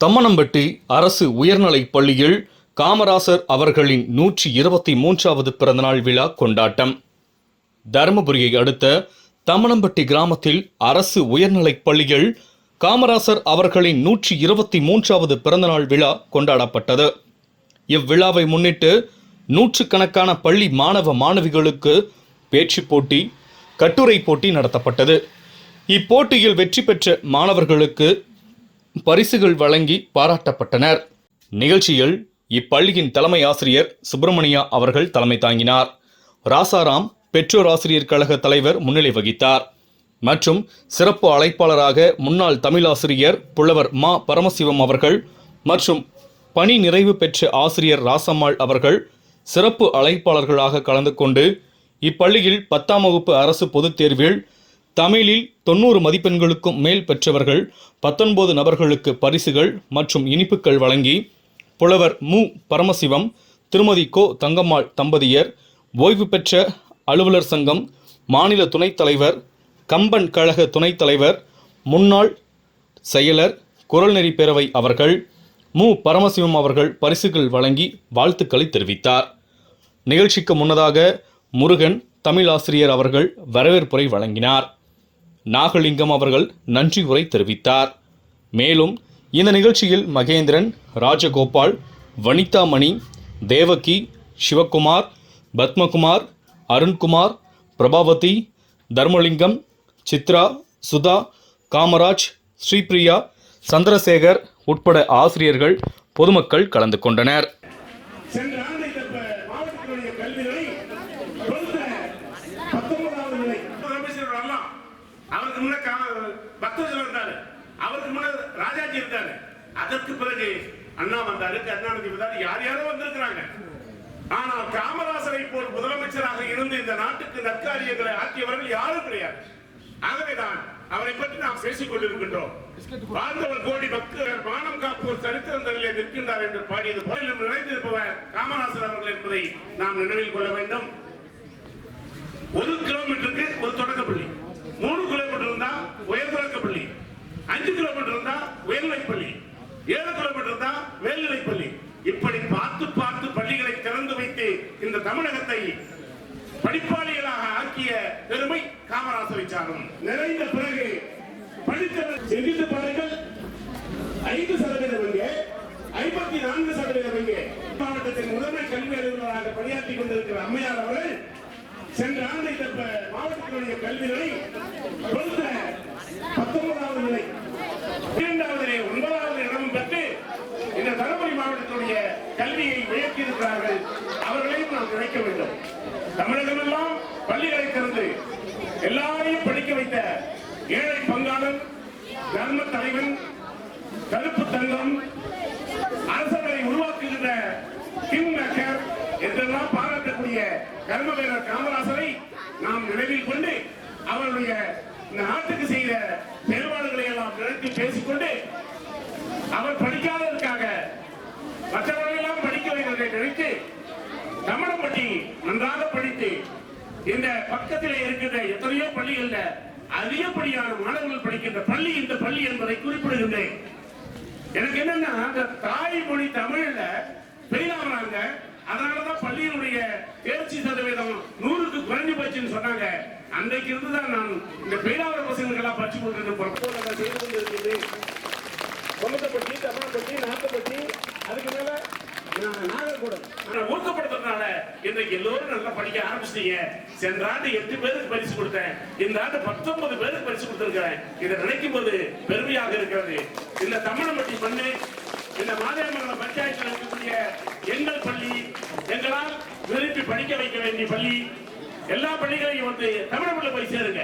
தம்மனம்பட்டி அரசு உயர்நிலைப் பள்ளியில் காமராசர் அவர்களின் நூற்றி இருபத்தி மூன்றாவது பிறந்தநாள் விழா கொண்டாட்டம். தருமபுரியை அடுத்த தம்மனம்பட்டி கிராமத்தில் அரசு உயர்நிலைப் பள்ளியில் காமராசர் அவர்களின் நூற்றி இருபத்தி மூன்றாவது பிறந்தநாள் விழா கொண்டாடப்பட்டது. இவ்விழாவை முன்னிட்டு நூற்றுக்கணக்கான பள்ளி மாணவ மாணவிகளுக்கு பேச்சு போட்டி கட்டுரை போட்டி நடத்தப்பட்டது. இப்போட்டியில் வெற்றி பெற்ற மாணவர்களுக்கு பரிசுகள் வழங்கி பாராட்டப்பட்டனர். நிகழ்ச்சியில் இப்பள்ளியின் தலைமை ஆசிரியர் சுப்பிரமணியா அவர்கள் தலைமை தாங்கினார். ராசாராம் பெற்றோர் ஆசிரியர் கழக தலைவர் முன்னிலை வகித்தார். மற்றும் சிறப்பு அழைப்பாளராக முன்னாள் தமிழாசிரியர் புலவர் மா பரமசிவம் அவர்கள் மற்றும் பணி நிறைவு பெற்ற ஆசிரியர் ராசம்மாள் அவர்கள் சிறப்பு அழைப்பாளர்களாக கலந்து கொண்டு இப்பள்ளியில் பத்தாம் வகுப்பு அரசு பொதுத் தேர்வில் தமிழில் தொண்ணூறு மதிப்பெண்களுக்கும் மேல் பெற்றவர்கள் பத்தொன்பது நபர்களுக்கு பரிசுகள் மற்றும் இனிப்புகள் வழங்கி புலவர் மு. பரமசிவம் திருமதி கோ. தங்கம்மாள் தம்பதியர் ஓய்வு பெற்ற அலுவலர் சங்கம் மாநில துணைத் தலைவர் கம்பன் கழக துணைத் தலைவர் முன்னாள் செயலர் குரல்நெறி பேரவை அவர்கள் மு. பரமசிவம் அவர்கள் பரிசுகள் வழங்கி வாழ்த்துக்களை தெரிவித்தார். நிகழ்ச்சிக்கு முன்னதாக முருகன் தமிழ் ஆசிரியர் அவர்கள் வரவேற்புரை வழங்கினார். நாகலிங்கம் அவர்கள் நன்றி உரை தெரிவித்தார். மேலும் இந்த நிகழ்ச்சியில் மகேந்திரன் ராஜகோபால் வனிதா மணி தேவகி சிவகுமார் பத்மகுமார் அருண்குமார் பிரபாவதி தர்மலிங்கம் சித்ரா சுதா காமராஜ் ஸ்ரீபிரியா சந்திரசேகர் உட்பட ஆசிரியர்கள் பொதுமக்கள் கலந்து கொண்டனர் சென்ற ஆண்டு இந்த ப- மாவட்டத்தினுடைய கல்விகளை கொடுத்த பத்தொன்பதாவது நிலை அமைச்சர் வரலாம் அவருக்கு முன்ன பக்தர்கள் இருந்தாரு அவருக்கு முன்ன ராஜாஜி இருந்தாரு. அதற்கு பிறகு அண்ணா வந்தாரு. கருணாநிதி வந்தாரு. யார் யாரோ வந்திருக்கிறாங்க. ஆனால் காமராசரை போல் முதலமைச்சராக இருந்து இந்த நாட்டுக்கு நற்காரியங்களை ஆக்கியவர்கள் யாரும் கிடையாது. ஆகவேதான் அவரை பற்றி நாம் பேசிக் கொண்டிருக்கின்றோம். வாழ்ந்தவர் கோடி பக்தர் வானம் காப்போர் சரித்திரங்களிலே நிற்கின்றார் என்று பாடியது போலிலும் நினைத்திருப்பவர் காமராசர் அவர்கள் என்பதை நாம் நினைவில் கொள்ள வேண்டும் ஒரு கிலோமீட்டருக்கு ஒரு தொடக்கப்பள்ளி மூணு கிலோமீட்டர் இருந்தா உயர் தொடக்கப்பள்ளி அஞ்சு கிலோமீட்டர் இருந்தா உயர்நிலைப் பள்ளி ஏழு கிலோமீட்டர் இருந்தா மேல்நிலைப் பள்ளி இப்படி பார்த்து பார்த்து பள்ளிகளை திறந்து வைத்து இந்த தமிழகத்தை படிப்பாளிகளாக ஆக்கிய பெருமை காமராசரை நிறைந்த பிறகு படித்தவர் சிந்தித்து பாருங்கள் ஐந்து சதவீதம் இங்கே ஐம்பத்தி நான்கு சதவீதம் இங்கே. மாவட்டத்தின் முதன்மை கல்வி அலுவலராக பணியாற்றிக் கொண்டிருக்கிற அம்மையார் அவர்கள் சென்ற ஆண்டு இந்த ப- மாவட்டத்தினுடைய கல்விகளை கொடுத்த பத்தொன்பதாவது நிலை. இரண்டாவது ஒன்பதாவது இடமும் பெற்று இந்த தருமபுரி மாவட்டத்துடைய கல்வியை உயர்த்தி இருக்கிறார்கள் அவர்களையும் நாம் நினைக்க வேண்டும். தமிழகமெல்லாம் பள்ளிகளை திறந்து எல்லாரையும் ஏழை பங்காளர் தர்ம தலைவன் கருப்பு தங்கம் அரசர்களை உருவாக்குகின்ற கிங் மேக்கர் என்றெல்லாம் பாராட்டக்கூடிய கர்ம வீரர் காமராசரை நாம் நினைவில் கொண்டு அவருடைய இந்த நாட்டுக்கு செய்த செயல்பாடுகளை எல்லாம் நினைத்து பேசிக்கொண்டு அவர் படிக்காததற்காக மற்றவர்களெல்லாம் படிக்க வைக்கிறதை நினைத்து தமிழம்பட்டி நன்றாக படித்து இந்த பக்கத்திலே இருக்கின்ற எத்தனையோ பள்ளிகளில் அதிகப்படியான மாணவர்கள் படிக்கின்ற பள்ளி இந்த பள்ளி என்பதை குறிப்பிடுகின்றேன். எனக்கு என்னன்னா அந்த தாய்மொழி தமிழ்ல பெரியாமறாங்க அதனாலதான் பள்ளியினுடைய தேர்ச்சி சதவீதம் நூறுக்கு குறைஞ்சு போச்சுன்னு சொன்னாங்க. அன்றைக்கு இருந்துதான் நான் இந்த பெரியாவர பசங்களுக்கு எல்லாம் படிச்சு கொண்டிருந்தேன் செய்து கொண்டிருக்கிறது கொல்லப்பட்டி தமிழப்பட்டி நாட்டப்பட்டி அதுக்கு மேல ஊக்கப்படுத்துறதுனால இன்றைக்கு எல்லோரும் நல்லா படிக்க ஆரம்பிச்சிட்டீங்க. சென்ற ஆண்டு எட்டு பேருக்கு பரிசு கொடுத்தேன். இந்த ஆண்டு பத்தொன்பது பேருக்கு பரிசு கொடுத்திருக்கிறேன். இதை நினைக்கும் போது பெருமையாக இருக்கிறது. இந்த தமிழம்பட்டி மண்ணு இந்த மாதேமங்கலம் பஞ்சாயத்தில் இருக்கக்கூடிய எங்கள் பள்ளி எங்களால் விரும்பி படிக்க வைக்க வேண்டிய பள்ளி எல்லா பள்ளிகளையும் வந்து தமிழ் போய் சேருங்க.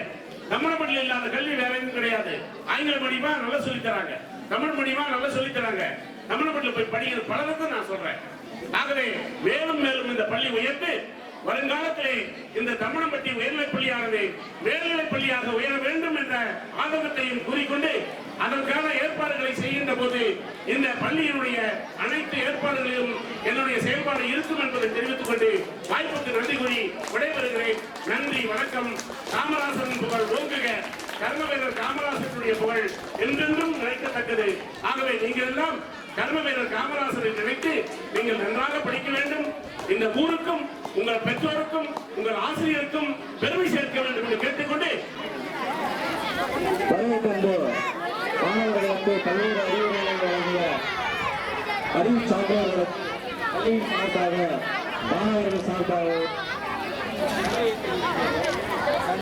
தமிழ் பள்ளியில் இல்லாத கல்வி வேற எதுவும் கிடையாது. ஆங்கில மீடியமா நல்லா சொல்லித் தராங்க. தமிழ் மீடியமா நல்லா சொல்லித்தராங்க தமிழ்நாட்டில் போய் படிக்கிற பலருக்கும் நான் சொல்றேன். ஆகவே மேலும் மேலும் இந்த பள்ளி உயர்ந்து வருங்காலத்திலே இந்த தமிழம்பட்டி உயர்நிலைப் பள்ளியானது மேல்நிலைப் பள்ளியாக உயர வேண்டும் என்ற ஆதங்கத்தையும் கூறிக்கொண்டு அதற்கான ஏற்பாடுகளை செய்கின்ற போது இந்த பள்ளியினுடைய அனைத்து ஏற்பாடுகளிலும் என்னுடைய செயல்பாடு இருக்கும் என்பதை தெரிவித்துக் கொண்டு வாய்ப்புக்கு நன்றி கூறி விடைபெறுகிறேன். நன்றி வணக்கம். காமராசன் புகழ் ஓங்குக. கர்மவீரர் காமராசனுடைய புகழ் என்றென்றும் நினைக்கத்தக்கது ஆகவே நீங்கள் எல்லாம் கர்மவீரர் காமராசரை நினைத்து நீங்கள் நன்றாக படிக்க வேண்டும். இந்த ஊருக்கும் உங்கள் பெற்றோருக்கும் உங்கள் ஆசிரியருக்கும் பெருமை சேர்க்க வேண்டும் என்று கேட்டுக்கொண்டு மாணவர்களுக்கு பல்வேறு அறிவுரைகளை வழங்கிய அறிவு சான்றோர்களுக்கு பள்ளியின் சார்பாக மாணவர்கள் சார்பாக